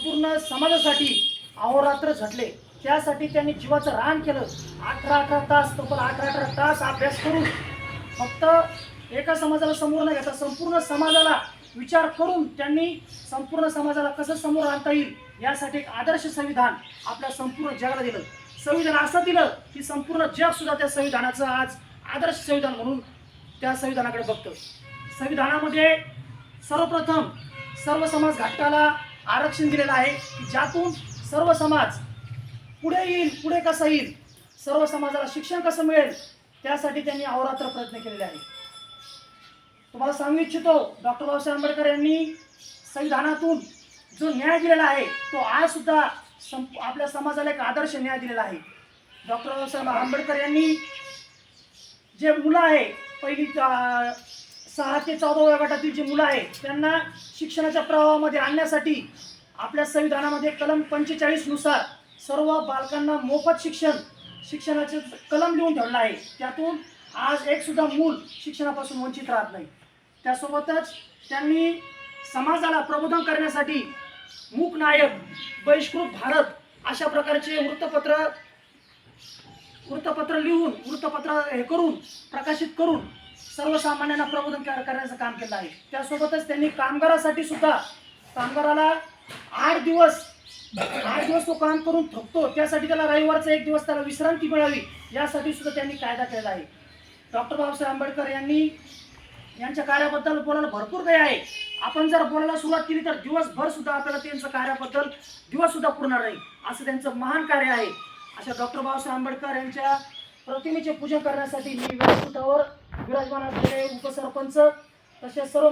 संपूर्ण समाजासाठी अहोरात्र झटले. त्यासाठी त्यांनी जीवाचं रान केलं. अठरा अठरा तास तब्बल अठरा अठरा तास अभ्यास करून फक्त एका समाजाला समोर न घेता संपूर्ण समाजाला विचार करून त्यांनी संपूर्ण समाजाला कसं समोर आणता येईल यासाठी एक आदर्श संविधान आपल्या संपूर्ण जगाला दिलं. संविधान असं दिलं की संपूर्ण जग सुद्धा त्या संविधानाचं आज आदर्श संविधान म्हणून त्या संविधानाकडे बघतं. संविधानामध्ये सर्वप्रथम सर्व समाज घटकाला आरक्षण दिलेलं आहे की ज्यातून सर्व समाज पुढे येईल पुढे कसं येईल सर्व समाजाला शिक्षण कसं मिळेल त्यासाठी त्यांनी अहोरात्र प्रयत्न केलेले आहे तुम्हाला सांगू इच्छितो डॉक्टर बाबासाहेब आंबेडकर यांनी संविधानातून जो न्याय दिलेला आहे तो आज सुद्धा संप आपल्या समाजाला एक आदर्श न्याय दिलेला आहे. डॉक्टर बाबासाहेब आंबेडकर यांनी जे मुलं आहे पहिली सहा ते चौदा गटातील जे मुलं आहे त्यांना शिक्षणाच्या प्रवाहामध्ये आणण्यासाठी आपल्या संविधानामध्ये कलम पंचेचाळीसनुसार सर्व बालकांना मोफत शिक्षण शिक्षणाचे कलम लिहून ठेवलं आहे. त्यातून आज एकसुद्धा मूल शिक्षणापासून वंचित राहत नाही. त्यासोबतच त्यांनी समाजाला प्रबोधन करण्यासाठी मूक नायक बहिष्कृत भारत अशा प्रकारचे वृत्तपत्र वृत्तपत्र लिहून वृत्तपत्र हे करून प्रकाशित करून सर्वसामान्यांना प्रबोधन करण्याचं काम केलं आहे. त्यासोबतच त्यांनी कामगारासाठी सुद्धा कामगाराला आठ दिवस आठ दिवस तो काम करून थकतो. त्यासाठी त्याला रविवारचा एक दिवस त्याला विश्रांती मिळावी यासाठी सुद्धा त्यांनी कायदा केला आहे. डॉक्टर बाबासाहेब आंबेडकर यांनी यांच्या कार्याबद्दल बोलायला भरपूर काही आहे. आपण जर बोलायला सुरुवात केली तर दिवसभर सुद्धा आपल्याला त्यांचं कार्याबद्दल दिवस सुद्धा पूर्ण नाही असं त्यांचं महान कार्य आहे. अशा डॉक्टर बाबासाहेब आंबेडकर यांच्या प्रतिमेचे पूजन करण्यासाठी मी व्यासपीठावर विराजमान असलेले उपसरपंच तसेच सर्व